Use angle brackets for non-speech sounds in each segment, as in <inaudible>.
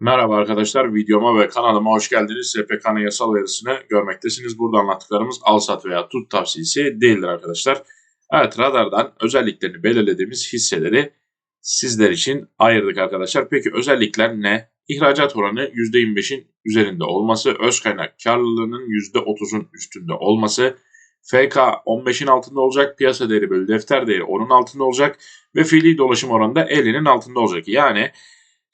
Merhaba arkadaşlar, videoma ve kanalıma hoş geldiniz. SPK'nın yasal uyarısını görmektesiniz. Burada anlattıklarımız al sat veya tut tavsiyesi değildir arkadaşlar. Evet, radardan özelliklerini belirlediğimiz hisseleri sizler için ayırdık arkadaşlar. Peki özellikler ne? İhracat oranı %25'in üzerinde olması, öz kaynak karlılığının %30'un üstünde olması, FK 15'in altında olacak, piyasa değeri bölü defter değeri onun altında olacak ve fiili dolaşım oranı da 50'nin altında olacak. Yani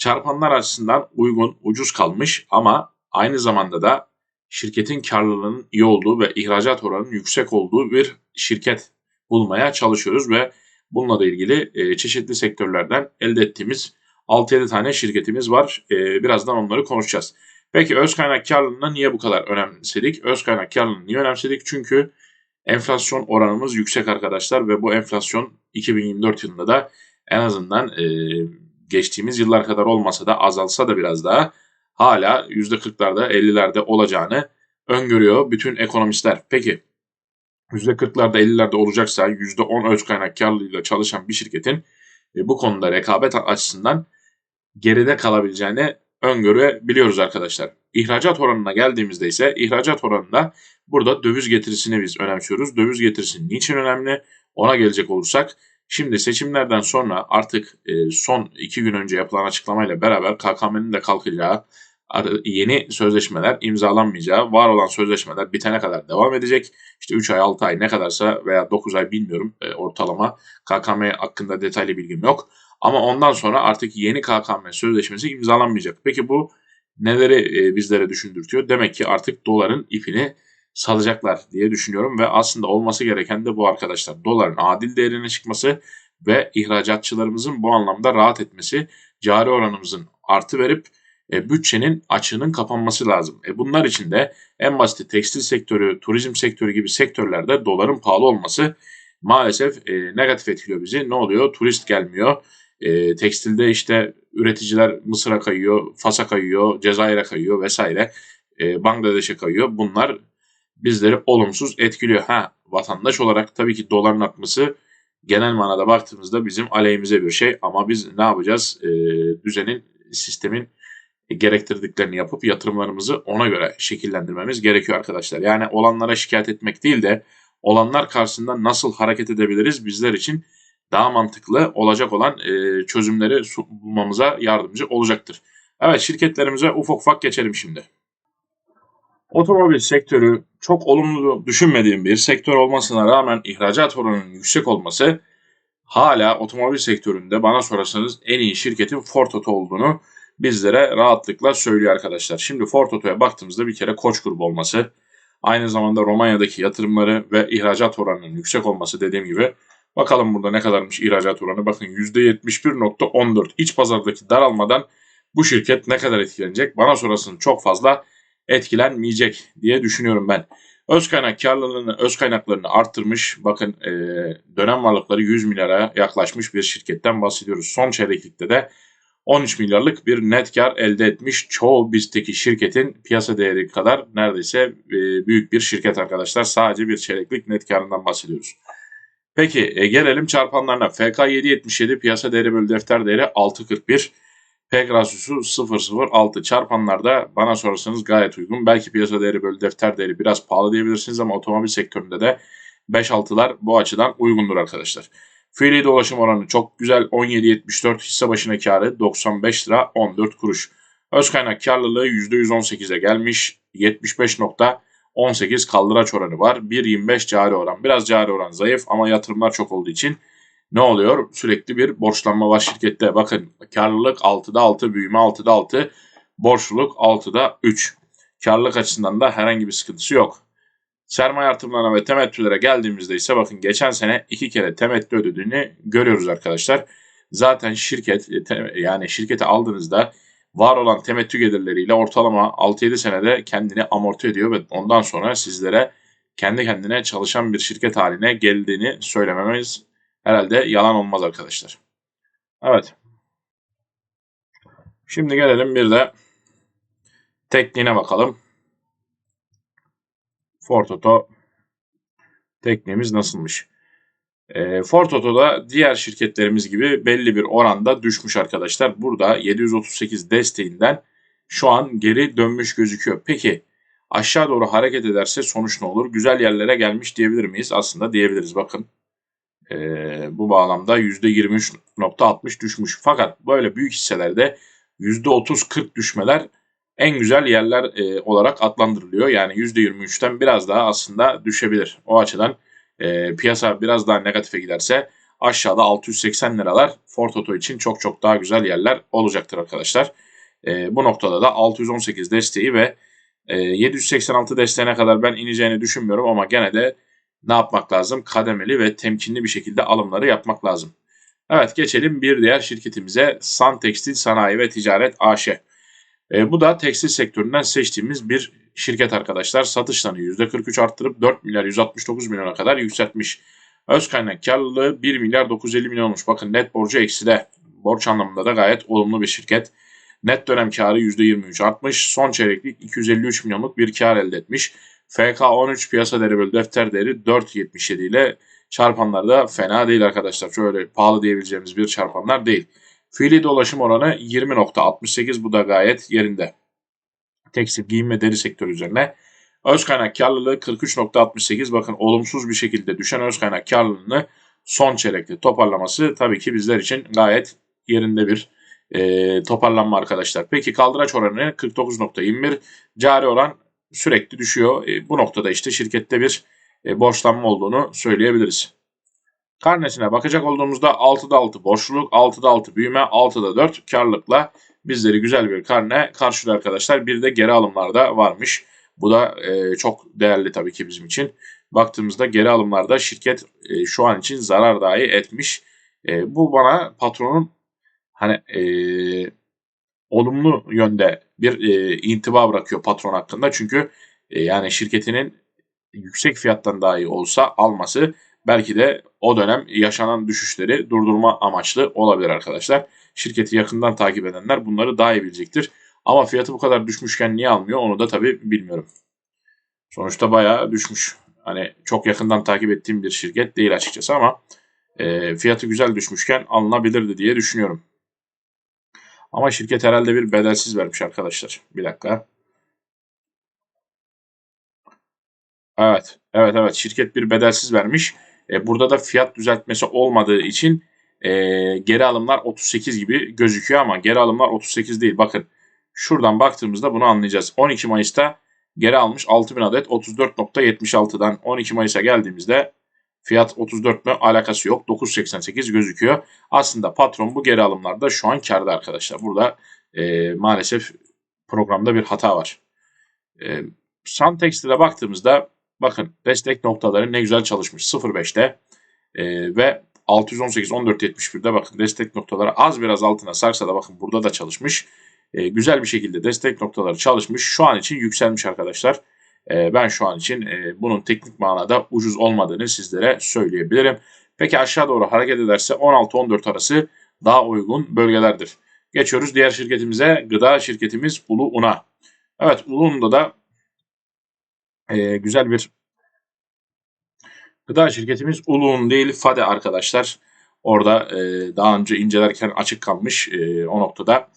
çarpanlar açısından uygun, ucuz kalmış ama aynı zamanda da şirketin karlılığının iyi olduğu ve ihracat oranının yüksek olduğu bir şirket bulmaya çalışıyoruz ve bununla da ilgili e, çeşitli sektörlerden elde ettiğimiz 6-7 tane şirketimiz var. E, birazdan onları konuşacağız. Peki öz kaynak karlılığına niye bu kadar önemsedik? Öz kaynak karlılığını niye önemsedik? Çünkü enflasyon oranımız yüksek arkadaşlar ve bu enflasyon 2024 yılında da en azından e, geçtiğimiz yıllar kadar olmasa da azalsa da biraz daha hala %40'larda 50'lerde olacağını öngörüyor bütün ekonomistler. Peki %40'larda 50'lerde olacaksa %10 öz kaynak karlılığıyla çalışan bir şirketin e, bu konuda rekabet açısından geride kalabileceğini öngörebiliyoruz arkadaşlar. İhracat oranına geldiğimizde ise ihracat oranında burada döviz getirisini biz önemsiyoruz. Döviz getirisi niçin önemli? Ona gelecek olursak Şimdi seçimlerden sonra artık e, son iki gün önce yapılan açıklamayla beraber KKM'nin de kalkacağı, yeni sözleşmeler imzalanmayacağı, var olan sözleşmeler bitene kadar devam edecek. İşte 3 ay, 6 ay ne kadarsa veya 9 ay bilmiyorum e, ortalama. KKM hakkında detaylı bilgim yok. Ama ondan sonra artık yeni KKM sözleşmesi imzalanmayacak. Peki bu neleri e, bizlere düşündürtüyor? Demek ki artık doların ipini salacaklar diye düşünüyorum ve aslında olması gereken de bu arkadaşlar. Doların adil değerine çıkması ve ihracatçılarımızın bu anlamda rahat etmesi, cari oranımızın artı verip e, bütçenin açığının kapanması lazım. E, bunlar için de en basit tekstil sektörü, turizm sektörü gibi sektörlerde doların pahalı olması maalesef e, negatif etkiliyor bizi. Ne oluyor? Turist gelmiyor. E, tekstilde işte üreticiler Mısır'a kayıyor, Fas'a kayıyor, Cezayir'e kayıyor vesaire. E, Bangladeş'e kayıyor. Bunlar bizleri olumsuz etkiliyor. Ha vatandaş olarak tabii ki doların artması genel manada baktığımızda bizim aleyhimize bir şey ama biz ne yapacağız? E, düzenin, sistemin gerektirdiklerini yapıp yatırımlarımızı ona göre şekillendirmemiz gerekiyor arkadaşlar. Yani olanlara şikayet etmek değil de olanlar karşısında nasıl hareket edebiliriz bizler için daha mantıklı olacak olan e, çözümleri bulmamıza yardımcı olacaktır. Evet şirketlerimize ufak ufak geçelim şimdi. Otomobil sektörü çok olumlu düşünmediğim bir sektör olmasına rağmen ihracat oranının yüksek olması hala otomobil sektöründe bana sorarsanız en iyi şirketin Ford Auto olduğunu bizlere rahatlıkla söylüyor arkadaşlar. Şimdi Ford Auto'ya baktığımızda bir kere Koç grubu olması, aynı zamanda Romanya'daki yatırımları ve ihracat oranının yüksek olması dediğim gibi bakalım burada ne kadarmış ihracat oranı. Bakın %71.14 iç pazardaki daralmadan bu şirket ne kadar etkilenecek? Bana sorarsanız çok fazla etkilenmeyecek diye düşünüyorum ben. Öz kaynak karlılığını, öz kaynaklarını arttırmış. Bakın e, dönem varlıkları 100 milyara yaklaşmış bir şirketten bahsediyoruz. Son çeyreklikte de 13 milyarlık bir net kar elde etmiş. Çoğu bizdeki şirketin piyasa değeri kadar neredeyse e, büyük bir şirket arkadaşlar. Sadece bir çeyreklik net karından bahsediyoruz. Peki e, gelelim çarpanlarına. FK 7.77 piyasa değeri bölü defter değeri 6.41. PEG rasyosu 0.06 çarpanlarda bana sorarsanız gayet uygun. Belki piyasa değeri bölü defter değeri biraz pahalı diyebilirsiniz ama otomobil sektöründe de 5-6'lar bu açıdan uygundur arkadaşlar. Fiili dolaşım oranı çok güzel. 17.74 hisse başına karı 95 lira 14 kuruş. Öz kaynak karlılığı %118'e gelmiş. 75.18 kaldıraç oranı var. 1.25 cari oran. Biraz cari oran zayıf ama yatırımlar çok olduğu için ne oluyor? Sürekli bir borçlanma var şirkette. Bakın karlılık 6'da 6, büyüme 6'da 6, borçluluk 6'da 3. Karlılık açısından da herhangi bir sıkıntısı yok. Sermaye artımlarına ve temettülere geldiğimizde ise bakın geçen sene iki kere temettü ödediğini görüyoruz arkadaşlar. Zaten şirket yani şirketi aldığınızda var olan temettü gelirleriyle ortalama 6-7 senede kendini amorti ediyor ve ondan sonra sizlere kendi kendine çalışan bir şirket haline geldiğini söylememiz herhalde yalan olmaz arkadaşlar. Evet. Şimdi gelelim bir de tekniğine bakalım. Ford Auto tekniğimiz nasılmış? E, Ford Auto'da diğer şirketlerimiz gibi belli bir oranda düşmüş arkadaşlar. Burada 738 desteğinden şu an geri dönmüş gözüküyor. Peki aşağı doğru hareket ederse sonuç ne olur? Güzel yerlere gelmiş diyebilir miyiz? Aslında diyebiliriz. Bakın e, bu bağlamda %23.60 düşmüş. Fakat böyle büyük hisselerde %30-40 düşmeler en güzel yerler e, olarak adlandırılıyor. Yani %23'ten biraz daha aslında düşebilir. O açıdan e, piyasa biraz daha negatife giderse aşağıda 680 liralar Ford Auto için çok çok daha güzel yerler olacaktır arkadaşlar. E, bu noktada da 618 desteği ve e, 786 desteğine kadar ben ineceğini düşünmüyorum ama gene de ne yapmak lazım? Kademeli ve temkinli bir şekilde alımları yapmak lazım. Evet geçelim bir diğer şirketimize San Tekstil Sanayi ve Ticaret AŞ. E, bu da tekstil sektöründen seçtiğimiz bir şirket arkadaşlar. Satışlarını %43 arttırıp 4 milyar 169 milyona kadar yükseltmiş. Öz kaynak karlılığı 1 milyar 950 milyon olmuş. Bakın net borcu ekside. Borç anlamında da gayet olumlu bir şirket. Net dönem karı %23 artmış. Son çeyreklik 253 milyonluk bir kar elde etmiş. FK13 piyasa değeri bölü defter değeri 4.77 ile çarpanlar da fena değil arkadaşlar. Şöyle pahalı diyebileceğimiz bir çarpanlar değil. Fiili dolaşım oranı 20.68 bu da gayet yerinde. Tekstil, giyim ve deri sektörü üzerine. Öz kaynak karlılığı 43.68 bakın olumsuz bir şekilde düşen öz kaynak karlılığını son çeyrekte toparlaması tabii ki bizler için gayet yerinde bir e, toparlanma arkadaşlar. Peki kaldıraç oranı 49.21 cari oran sürekli düşüyor. E, bu noktada işte şirkette bir e, borçlanma olduğunu söyleyebiliriz. Karnesine bakacak olduğumuzda 6'da 6 borçluluk, 6'da 6 büyüme, 6'da 4 karlılıkla bizleri güzel bir karne karşılıyor arkadaşlar. Bir de geri alımlarda varmış. Bu da e, çok değerli tabii ki bizim için. Baktığımızda geri alımlarda şirket e, şu an için zarar dahi etmiş. E, bu bana patronun hani e, olumlu yönde bir e, intiba bırakıyor patron hakkında. Çünkü e, yani şirketinin yüksek fiyattan dahi olsa alması belki de o dönem yaşanan düşüşleri durdurma amaçlı olabilir arkadaşlar. Şirketi yakından takip edenler bunları daha iyi bilecektir. Ama fiyatı bu kadar düşmüşken niye almıyor onu da tabii bilmiyorum. Sonuçta bayağı düşmüş. Hani çok yakından takip ettiğim bir şirket değil açıkçası ama e, fiyatı güzel düşmüşken alınabilirdi diye düşünüyorum. Ama şirket herhalde bir bedelsiz vermiş arkadaşlar. Bir dakika. Evet, evet, evet. Şirket bir bedelsiz vermiş. E, burada da fiyat düzeltmesi olmadığı için e, geri alımlar 38 gibi gözüküyor ama geri alımlar 38 değil. Bakın şuradan baktığımızda bunu anlayacağız. 12 Mayıs'ta geri almış 6000 adet 34.76'dan 12 Mayıs'a geldiğimizde fiyat 34 mü alakası yok. 9.88 gözüküyor. Aslında patron bu geri alımlarda şu an karda arkadaşlar. Burada e, maalesef programda bir hata var. E, Sun Textile'e baktığımızda bakın destek noktaları ne güzel çalışmış. 0.5'te e, ve 618 14.71'de bakın destek noktaları az biraz altına sarsa da bakın burada da çalışmış. E, güzel bir şekilde destek noktaları çalışmış. Şu an için yükselmiş arkadaşlar. E, ben şu an için e, bunun teknik manada ucuz olmadığını sizlere söyleyebilirim. Peki aşağı doğru hareket ederse 16-14 arası daha uygun bölgelerdir. Geçiyoruz diğer şirketimize. Gıda şirketimiz Ulu Un'a. Evet Ulu Un'da da e, güzel bir gıda şirketimiz Ulu Un değil Fade arkadaşlar. Orada e, daha önce incelerken açık kalmış e, o noktada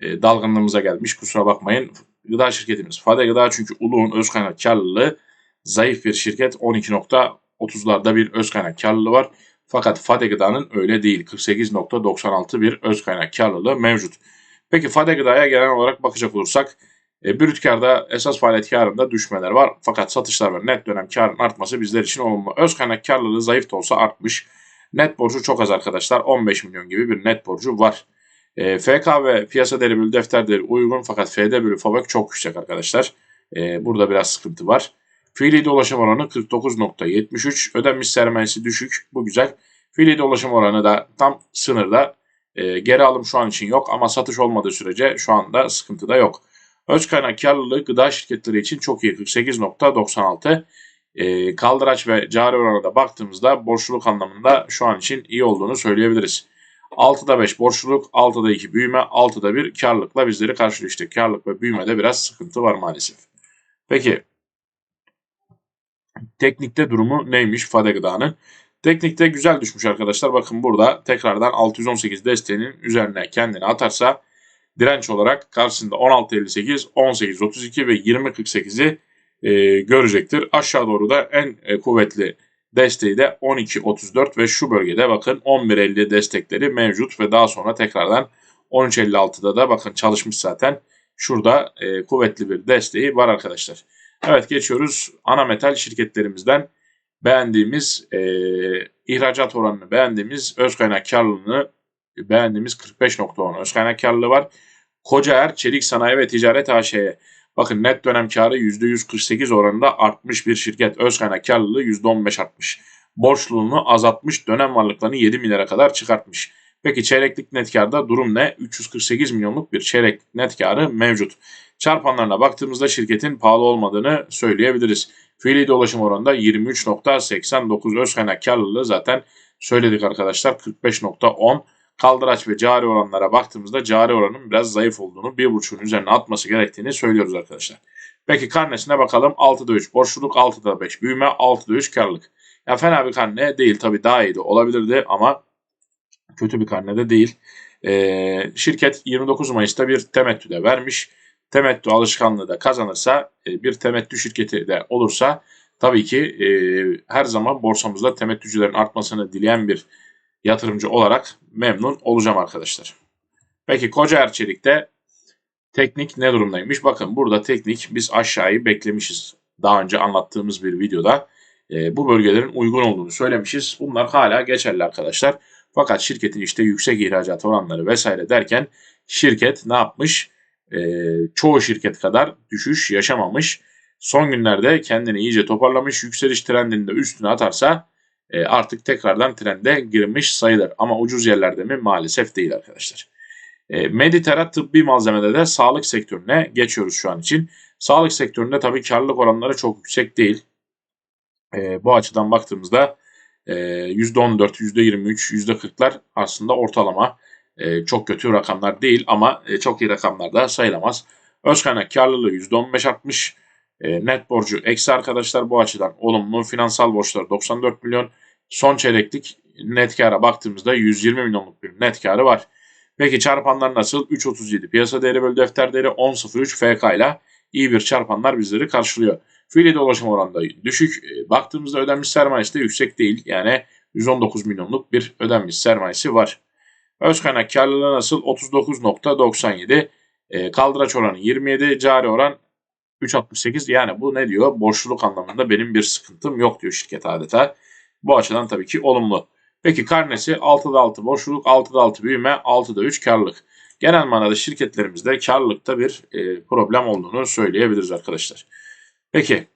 e, dalgınlığımıza gelmiş. Kusura bakmayın. Gıda şirketimiz Fade Gıda çünkü Ulu'nun öz kaynak karlılığı zayıf bir şirket. 12.30'larda bir öz kaynak karlılığı var. Fakat Fade Gıda'nın öyle değil. 48.96 bir öz kaynak karlılığı mevcut. Peki Fade Gıda'ya genel olarak bakacak olursak e, brüt karda esas faaliyet karında düşmeler var. Fakat satışlar ve net dönem karın artması bizler için olumlu. Öz kaynak karlılığı zayıf da olsa artmış. Net borcu çok az arkadaşlar. 15 milyon gibi bir net borcu var. E, FK ve piyasa değeri bölü defter değeri uygun fakat FD bölü FAVÖK çok yüksek arkadaşlar. E, burada biraz sıkıntı var. Fiili dolaşım oranı 49.73. Ödenmiş sermayesi düşük. Bu güzel. Fiili dolaşım oranı da tam sınırda. E, geri alım şu an için yok ama satış olmadığı sürece şu anda sıkıntı da yok. Öz kaynak karlılığı gıda şirketleri için çok iyi 48.96. E, kaldıraç ve cari oranına da baktığımızda borçluluk anlamında şu an için iyi olduğunu söyleyebiliriz. 6'da 5 borçluluk, 6'da 2 büyüme, 6'da 1 karlılıkla bizleri karşılıyor. İşte karlılık ve büyümede biraz sıkıntı var maalesef. Peki teknikte durumu neymiş Fade Gıda'nın? Teknikte güzel düşmüş arkadaşlar. Bakın burada tekrardan 618 desteğinin üzerine kendini atarsa direnç olarak karşısında 16.58, 18.32 ve 20.48'i e, görecektir. Aşağı doğru da en e, kuvvetli desteği de 12.34 ve şu bölgede bakın 11.50 destekleri mevcut ve daha sonra tekrardan 13.56'da da bakın çalışmış zaten. Şurada e, kuvvetli bir desteği var arkadaşlar. Evet geçiyoruz ana metal şirketlerimizden beğendiğimiz e, ihracat oranını beğendiğimiz öz kaynak karlılığını beğendiğimiz 45.10 öz kaynak karlılığı var. Kocaer Çelik Sanayi ve Ticaret AŞ'ye bakın net dönem karı %148 oranında artmış bir şirket. Öz kaynak karlılığı %15 artmış. Borçluluğunu azaltmış dönem varlıklarını 7 milyara kadar çıkartmış. Peki çeyreklik net karda durum ne? 348 milyonluk bir çeyrek net karı mevcut. Çarpanlarına baktığımızda şirketin pahalı olmadığını söyleyebiliriz. Fiili dolaşım oranında 23.89 öz kaynak karlılığı zaten söyledik arkadaşlar 45.10. Kaldıraç ve cari oranlara baktığımızda cari oranın biraz zayıf olduğunu, 1.5'un üzerine atması gerektiğini söylüyoruz arkadaşlar. Peki karnesine bakalım. 6'da 3 borçluluk, 6'da 5 büyüme, 6'da 3 karlılık. Ya fena bir karne değil tabi daha iyi de olabilirdi ama kötü bir karne de değil. Ee, şirket 29 Mayıs'ta bir temettü de vermiş. Temettü alışkanlığı da kazanırsa e, bir temettü şirketi de olursa tabii ki e, her zaman borsamızda temettücülerin artmasını dileyen bir yatırımcı olarak memnun olacağım arkadaşlar. Peki Koca Erçelik'te teknik ne durumdaymış? Bakın burada teknik biz aşağıyı beklemişiz. Daha önce anlattığımız bir videoda e, bu bölgelerin uygun olduğunu söylemişiz. Bunlar hala geçerli arkadaşlar. Fakat şirketin işte yüksek ihracat oranları vesaire derken şirket ne yapmış? E, çoğu şirket kadar düşüş yaşamamış. Son günlerde kendini iyice toparlamış. Yükseliş trendini de üstüne atarsa e, artık tekrardan trende girmiş sayılır. Ama ucuz yerlerde mi? Maalesef değil arkadaşlar. E, tıbbi malzemede de sağlık sektörüne geçiyoruz şu an için. Sağlık sektöründe tabii karlılık oranları çok yüksek değil. E, bu açıdan baktığımızda e, %14, %23, %40'lar aslında ortalama. E, çok kötü rakamlar değil ama çok iyi rakamlar da sayılamaz. Öz kaynak karlılığı %15 artmış. E, net borcu eksi arkadaşlar bu açıdan olumlu. Finansal borçları 94 milyon. Son çeyreklik net kara baktığımızda 120 milyonluk bir net karı var. Peki çarpanlar nasıl? 3.37 piyasa değeri bölü defter değeri 10.03 FK ile iyi bir çarpanlar bizleri karşılıyor. Fiili dolaşım oranında düşük. E, baktığımızda ödenmiş sermayesi de yüksek değil. Yani 119 milyonluk bir ödenmiş sermayesi var. Öz kaynak karlılığı nasıl? 39.97. E, kaldıraç oranı 27. Cari oran 3.68 yani bu ne diyor? Borçluluk anlamında benim bir sıkıntım yok diyor şirket adeta. Bu açıdan tabii ki olumlu. Peki karnesi 6'da 6 borçluluk, 6'da 6 büyüme, 6'da 3 karlılık. Genel manada şirketlerimizde karlılıkta bir e, problem olduğunu söyleyebiliriz arkadaşlar. Peki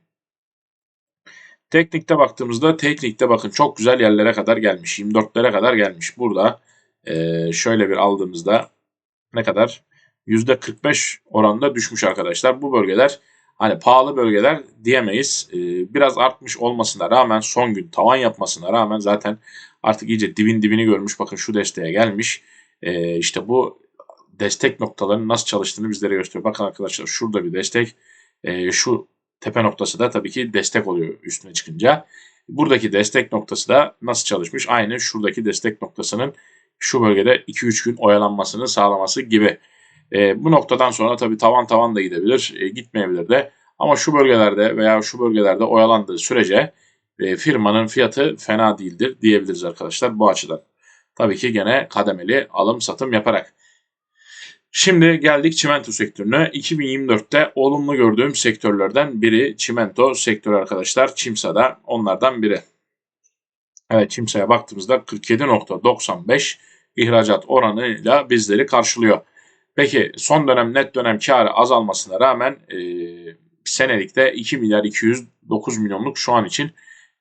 teknikte baktığımızda teknikte bakın çok güzel yerlere kadar gelmiş. 24'lere kadar gelmiş. Burada e, şöyle bir aldığımızda ne kadar? %45 oranda düşmüş arkadaşlar. Bu bölgeler hani pahalı bölgeler diyemeyiz. E, biraz artmış olmasına rağmen son gün tavan yapmasına rağmen zaten artık iyice dibin dibini görmüş. Bakın şu desteğe gelmiş. E, işte bu destek noktalarının nasıl çalıştığını bizlere gösteriyor. Bakın arkadaşlar şurada bir destek. E, şu tepe noktası da tabii ki destek oluyor üstüne çıkınca. Buradaki destek noktası da nasıl çalışmış? Aynı şuradaki destek noktasının şu bölgede 2-3 gün oyalanmasını sağlaması gibi. E, bu noktadan sonra tabii tavan tavan da gidebilir, e, gitmeyebilir de. Ama şu bölgelerde veya şu bölgelerde oyalandığı sürece e, firmanın fiyatı fena değildir diyebiliriz arkadaşlar bu açıdan. Tabii ki gene kademeli alım satım yaparak. Şimdi geldik çimento sektörüne. 2024'te olumlu gördüğüm sektörlerden biri çimento sektörü arkadaşlar. Çimsa'da onlardan biri. Evet Çimsa'ya baktığımızda 47.95 ihracat oranıyla bizleri karşılıyor. Peki son dönem net dönem karı azalmasına rağmen e, senelikte 2 milyar 209 milyonluk şu an için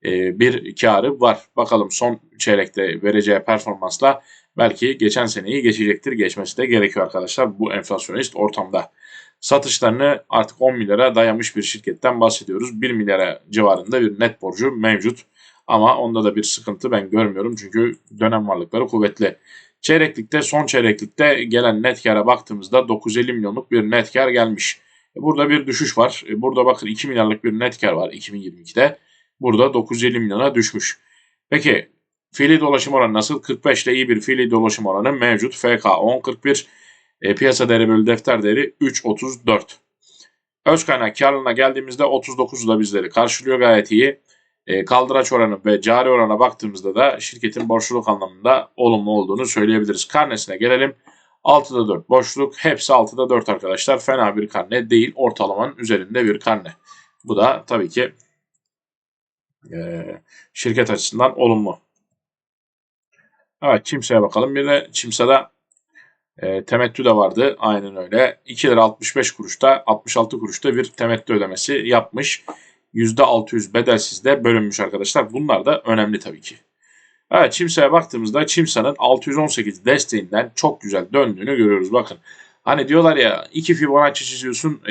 e, bir karı var. Bakalım son çeyrekte vereceği performansla belki geçen seneyi geçecektir. Geçmesi de gerekiyor arkadaşlar bu enflasyonist ortamda. Satışlarını artık 10 milyara dayamış bir şirketten bahsediyoruz. 1 milyara civarında bir net borcu mevcut. Ama onda da bir sıkıntı ben görmüyorum çünkü dönem varlıkları kuvvetli. Çeyreklikte son çeyreklikte gelen net kara baktığımızda 950 milyonluk bir net kar gelmiş. E, burada bir düşüş var. E, burada bakın 2 milyarlık bir net kar var 2022'de. Burada 950 milyona düşmüş. Peki fiili dolaşım oranı nasıl? 45 ile iyi bir fiili dolaşım oranı mevcut. FK 10.41 E, piyasa değeri bölü defter değeri 3.34. Öz kaynak karlılığına geldiğimizde 39 da bizleri karşılıyor gayet iyi. E, kaldıraç oranı ve cari orana baktığımızda da şirketin borçluluk anlamında olumlu olduğunu söyleyebiliriz. Karnesine gelelim. 6'da 4 boşluk. Hepsi 6'da 4 arkadaşlar. Fena bir karne değil. Ortalamanın üzerinde bir karne. Bu da tabii ki e, şirket açısından olumlu. Evet Çimsa'ya bakalım. Bir de Çimsa'da e, temettü de vardı. Aynen öyle. 2 lira 65 kuruşta 66 kuruşta bir temettü ödemesi yapmış. %600 bedelsiz de bölünmüş arkadaşlar. Bunlar da önemli tabii ki. Evet Çimsa'ya baktığımızda Çimsa'nın 618 desteğinden çok güzel döndüğünü görüyoruz. Bakın hani diyorlar ya iki Fibonacci çiziyorsun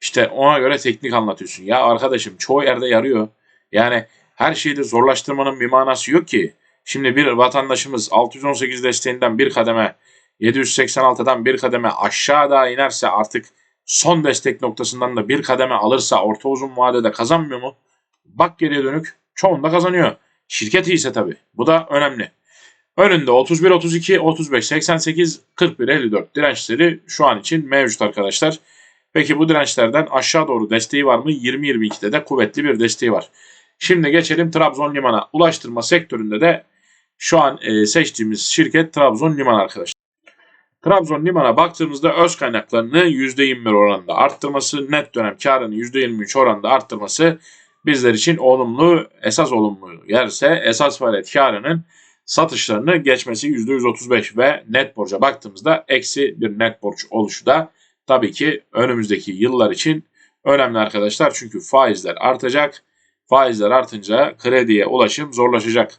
işte ona göre teknik anlatıyorsun. Ya arkadaşım çoğu yerde yarıyor. Yani her şeyi de zorlaştırmanın bir manası yok ki. Şimdi bir vatandaşımız 618 desteğinden bir kademe 786'dan bir kademe aşağıda inerse artık son destek noktasından da bir kademe alırsa orta uzun vadede kazanmıyor mu? Bak geriye dönük çoğunda kazanıyor. Şirket iyiyse tabii. Bu da önemli. Önünde 31, 32, 35, 88, 41, 54 dirençleri şu an için mevcut arkadaşlar. Peki bu dirençlerden aşağı doğru desteği var mı? 20-22'de de kuvvetli bir desteği var. Şimdi geçelim Trabzon Liman'a. Ulaştırma sektöründe de şu an e, seçtiğimiz şirket Trabzon Liman arkadaşlar. Trabzon Liman'a baktığımızda öz kaynaklarını %21 oranında arttırması, net dönem karını %23 oranında arttırması bizler için olumlu, esas olumlu yerse esas faaliyet karının satışlarını geçmesi %135 ve net borca baktığımızda eksi bir net borç oluşu da tabii ki önümüzdeki yıllar için önemli arkadaşlar. Çünkü faizler artacak. Faizler artınca krediye ulaşım zorlaşacak.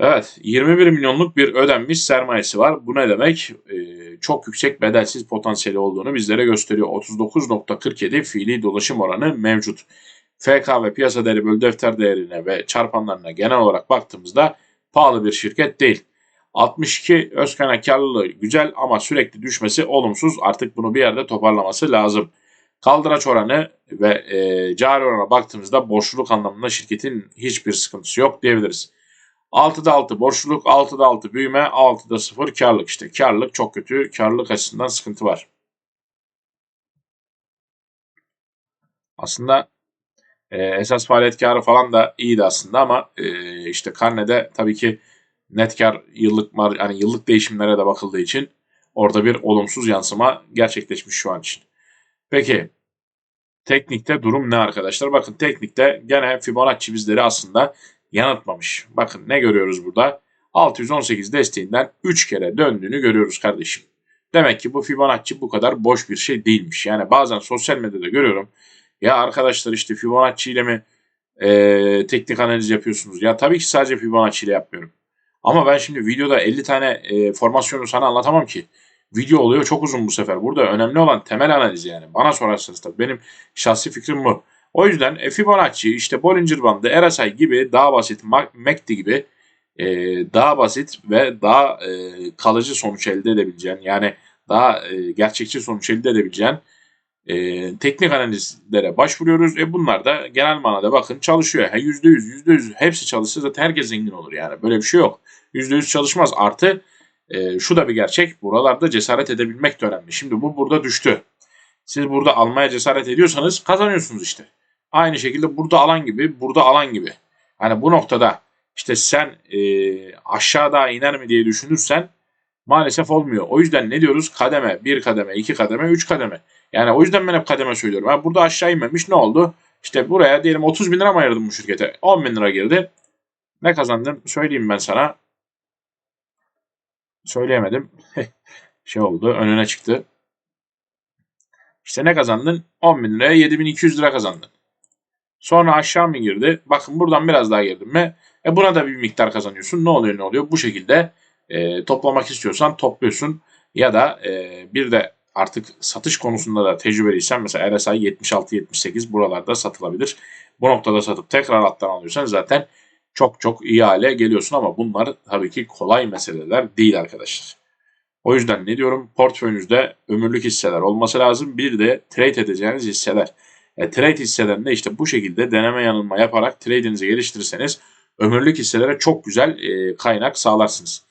Evet 21 milyonluk bir ödenmiş sermayesi var. Bu ne demek? Ee, çok yüksek bedelsiz potansiyeli olduğunu bizlere gösteriyor. 39.47 fiili dolaşım oranı mevcut. FK ve piyasa değeri bölü defter değerine ve çarpanlarına genel olarak baktığımızda pahalı bir şirket değil. 62 öz karlılığı güzel ama sürekli düşmesi olumsuz. Artık bunu bir yerde toparlaması lazım. Kaldıraç oranı ve e, cari orana baktığımızda borçluluk anlamında şirketin hiçbir sıkıntısı yok diyebiliriz. 6'da 6 borçluluk, 6'da 6 büyüme, 6'da 0 karlık işte. Karlık çok kötü. Karlık açısından sıkıntı var. Aslında e, esas faaliyet karı falan da iyiydi aslında ama e, işte karnede tabii ki net kar yıllık yani yıllık değişimlere de bakıldığı için orada bir olumsuz yansıma gerçekleşmiş şu an için. Peki teknikte durum ne arkadaşlar? Bakın teknikte gene Fibonacci bizleri aslında yanıltmamış. Bakın ne görüyoruz burada? 618 desteğinden 3 kere döndüğünü görüyoruz kardeşim. Demek ki bu Fibonacci bu kadar boş bir şey değilmiş. Yani bazen sosyal medyada görüyorum. Ya arkadaşlar işte Fibonacci ile mi e, teknik analiz yapıyorsunuz? Ya tabii ki sadece Fibonacci ile yapmıyorum. Ama ben şimdi videoda 50 tane e, formasyonu sana anlatamam ki. Video oluyor çok uzun bu sefer. Burada önemli olan temel analiz yani. Bana sorarsanız tabii benim şahsi fikrim bu. O yüzden e, Fibonacci, işte Bollinger Bandı, RSI gibi daha basit, MACD gibi e, daha basit ve daha e, kalıcı sonuç elde edebileceğin yani daha e, gerçekçi sonuç elde edebileceğin e, teknik analizlere başvuruyoruz. E bunlar da genel manada bakın çalışıyor. Ha, %100, %100 hepsi çalışsa zaten herkes zengin olur yani. Böyle bir şey yok. %100 çalışmaz. Artı e, şu da bir gerçek. Buralarda cesaret edebilmek de önemli. Şimdi bu burada düştü. Siz burada almaya cesaret ediyorsanız kazanıyorsunuz işte. Aynı şekilde burada alan gibi, burada alan gibi. Hani bu noktada işte sen e, aşağıda iner mi diye düşünürsen maalesef olmuyor. O yüzden ne diyoruz? Kademe, bir kademe, iki kademe, üç kademe. Yani o yüzden ben hep kademe söylüyorum. Ha, burada aşağı inmemiş ne oldu? İşte buraya diyelim 30 bin lira mı ayırdım bu şirkete? 10 bin lira girdi. Ne kazandın? Söyleyeyim ben sana. Söyleyemedim. <laughs> şey oldu. Önüne çıktı. İşte ne kazandın? 10 bin liraya 7200 lira kazandın. Sonra aşağı mı girdi? Bakın buradan biraz daha girdim mi? E buna da bir miktar kazanıyorsun. Ne oluyor ne oluyor? Bu şekilde e, toplamak istiyorsan topluyorsun. Ya da e, bir de artık satış konusunda da tecrübeliysen mesela RSI 76-78 buralarda satılabilir. Bu noktada satıp tekrar alttan alıyorsan zaten çok çok iyi hale geliyorsun ama bunlar tabii ki kolay meseleler değil arkadaşlar. O yüzden ne diyorum portföyünüzde ömürlük hisseler olması lazım. Bir de trade edeceğiniz hisseler. E, trade hisselerinde işte bu şekilde deneme yanılma yaparak trade'inizi geliştirirseniz ömürlük hisselere çok güzel e, kaynak sağlarsınız.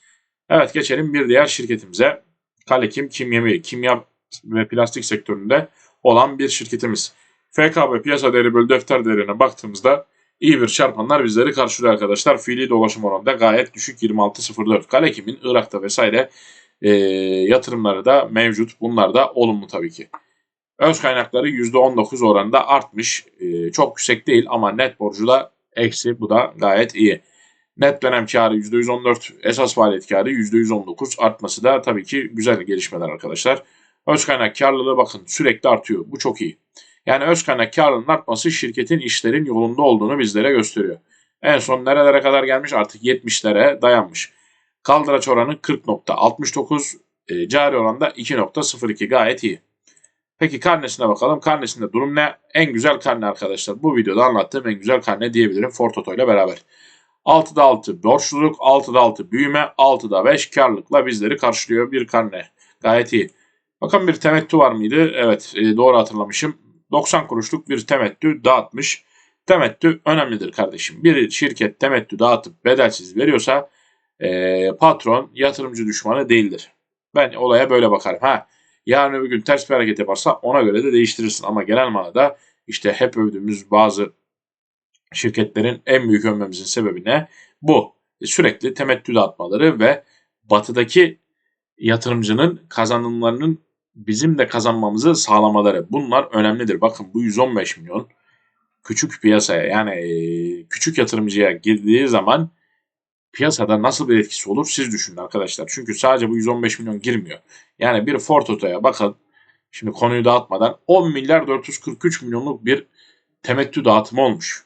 Evet geçelim bir diğer şirketimize. Kalekim Kimya, kimya ve plastik sektöründe olan bir şirketimiz. FKB piyasa değeri bölü defter değerine baktığımızda iyi bir çarpanlar bizleri karşılıyor arkadaşlar. Fiili dolaşım oranı da gayet düşük 26.04. Kalekim'in Irak'ta vesaire e, yatırımları da mevcut. Bunlar da olumlu tabii ki. Öz kaynakları %19 oranında artmış. E, çok yüksek değil ama net borcu da eksi. Bu da gayet iyi. Net dönem karı %114, esas faaliyet karı %119 artması da tabii ki güzel gelişmeler arkadaşlar. Öz kaynak karlılığı bakın sürekli artıyor. Bu çok iyi. Yani öz kaynak karlılığının artması şirketin işlerin yolunda olduğunu bizlere gösteriyor. En son nerelere kadar gelmiş artık 70'lere dayanmış. Kaldıraç oranı 40.69, e, cari oranda 2.02 gayet iyi. Peki karnesine bakalım. Karnesinde durum ne? En güzel karne arkadaşlar. Bu videoda anlattığım en güzel karne diyebilirim Ford Auto ile beraber. 6'da 6 borçluluk, 6'da 6 büyüme, 6'da 5 karlılıkla bizleri karşılıyor bir karne. Gayet iyi. Bakın bir temettü var mıydı? Evet e, doğru hatırlamışım. 90 kuruşluk bir temettü dağıtmış. Temettü önemlidir kardeşim. Bir şirket temettü dağıtıp bedelsiz veriyorsa e, patron yatırımcı düşmanı değildir. Ben olaya böyle bakarım. Ha yarın öbür gün ters bir hareket yaparsa ona göre de değiştirirsin. Ama genel manada işte hep övdüğümüz bazı şirketlerin en büyük övmemizin sebebi ne? Bu. E, sürekli temettü dağıtmaları ve batıdaki yatırımcının kazanımlarının bizim de kazanmamızı sağlamaları. Bunlar önemlidir. Bakın bu 115 milyon küçük piyasaya yani e, küçük yatırımcıya girdiği zaman piyasada nasıl bir etkisi olur siz düşünün arkadaşlar. Çünkü sadece bu 115 milyon girmiyor. Yani bir Ford Oto'ya bakın şimdi konuyu dağıtmadan 10 milyar 443 milyonluk bir temettü dağıtımı olmuş.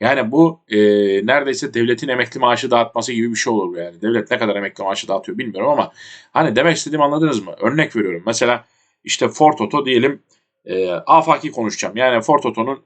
Yani bu e, neredeyse devletin emekli maaşı dağıtması gibi bir şey olur yani. Devlet ne kadar emekli maaşı dağıtıyor bilmiyorum ama hani demek istediğimi anladınız mı? Örnek veriyorum. Mesela işte Ford Auto diyelim e, afaki konuşacağım. Yani Ford Auto'nun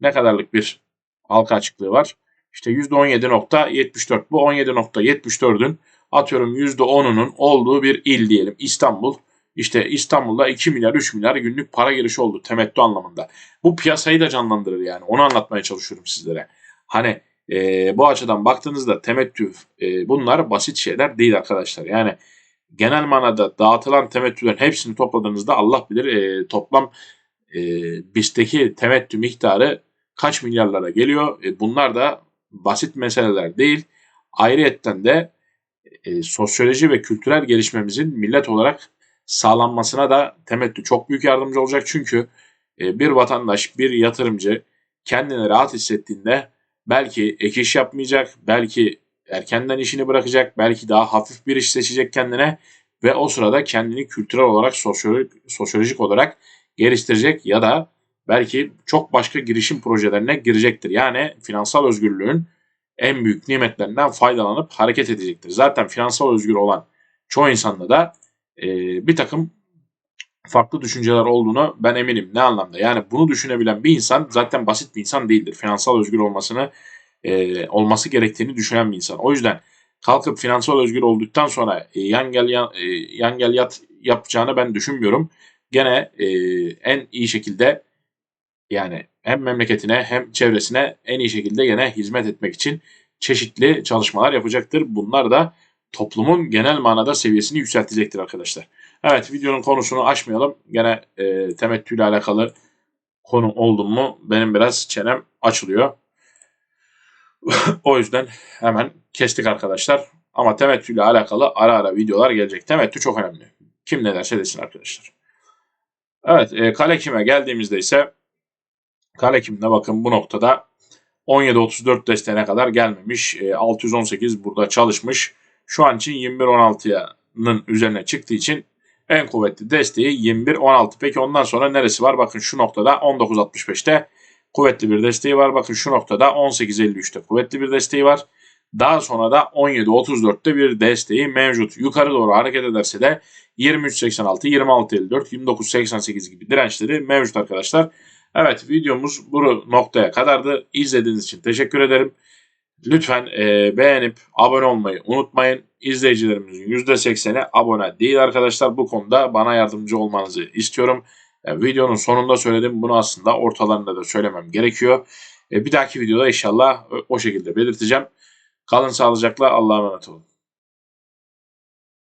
ne kadarlık bir halka açıklığı var? İşte %17.74. Bu 17.74'ün atıyorum %10'unun olduğu bir il diyelim. İstanbul. İşte İstanbul'da 2 milyar 3 milyar günlük para girişi oldu temettü anlamında. Bu piyasayı da canlandırır yani. Onu anlatmaya çalışıyorum sizlere. Hani e, bu açıdan baktığınızda temettü e, bunlar basit şeyler değil arkadaşlar. Yani genel manada dağıtılan temettülerin hepsini topladığınızda Allah bilir e, toplam e, BIST'teki temettü miktarı kaç milyarlara geliyor. E, bunlar da basit meseleler değil. Ayrıyetten de e, sosyoloji ve kültürel gelişmemizin millet olarak sağlanmasına da temettü çok büyük yardımcı olacak. Çünkü e, bir vatandaş, bir yatırımcı kendini rahat hissettiğinde belki ek iş yapmayacak, belki erkenden işini bırakacak, belki daha hafif bir iş seçecek kendine ve o sırada kendini kültürel olarak, sosyolojik, sosyolojik olarak geliştirecek ya da belki çok başka girişim projelerine girecektir. Yani finansal özgürlüğün en büyük nimetlerinden faydalanıp hareket edecektir. Zaten finansal özgür olan çoğu insanda da e, bir takım farklı düşünceler olduğunu ben eminim. Ne anlamda? Yani bunu düşünebilen bir insan zaten basit bir insan değildir. Finansal özgür olmasını e, olması gerektiğini düşünen bir insan. O yüzden kalkıp finansal özgür olduktan sonra e, yan gel yan, e, yan gel yat yapacağını ben düşünmüyorum. Gene e, en iyi şekilde yani hem memleketine hem çevresine en iyi şekilde gene hizmet etmek için çeşitli çalışmalar yapacaktır. Bunlar da toplumun genel manada seviyesini yükseltecektir arkadaşlar. Evet videonun konusunu açmayalım. Gene e, temettüyle alakalı konu oldum mu benim biraz çenem açılıyor. <laughs> o yüzden hemen kestik arkadaşlar. Ama temettüyle alakalı ara ara videolar gelecek. Temettü çok önemli. Kim ne derse desin arkadaşlar. Evet e, kale kime geldiğimizde ise kale kimde bakın bu noktada 17.34 desteğine kadar gelmemiş. E, 618 burada çalışmış. Şu an için 21.16'nın üzerine çıktığı için en kuvvetli desteği 21.16. Peki ondan sonra neresi var? Bakın şu noktada 19.65'te kuvvetli bir desteği var. Bakın şu noktada 18.53'te kuvvetli bir desteği var. Daha sonra da 17.34'te bir desteği mevcut. Yukarı doğru hareket ederse de 23.86, 26.54, 29.88 gibi dirençleri mevcut arkadaşlar. Evet videomuz bu noktaya kadardı. İzlediğiniz için teşekkür ederim. Lütfen e, beğenip abone olmayı unutmayın. İzleyicilerimizin %80'i abone değil arkadaşlar. Bu konuda bana yardımcı olmanızı istiyorum. E, videonun sonunda söyledim. Bunu aslında ortalarında da söylemem gerekiyor. E, bir dahaki videoda inşallah o şekilde belirteceğim. Kalın sağlıcakla Allah'a emanet olun.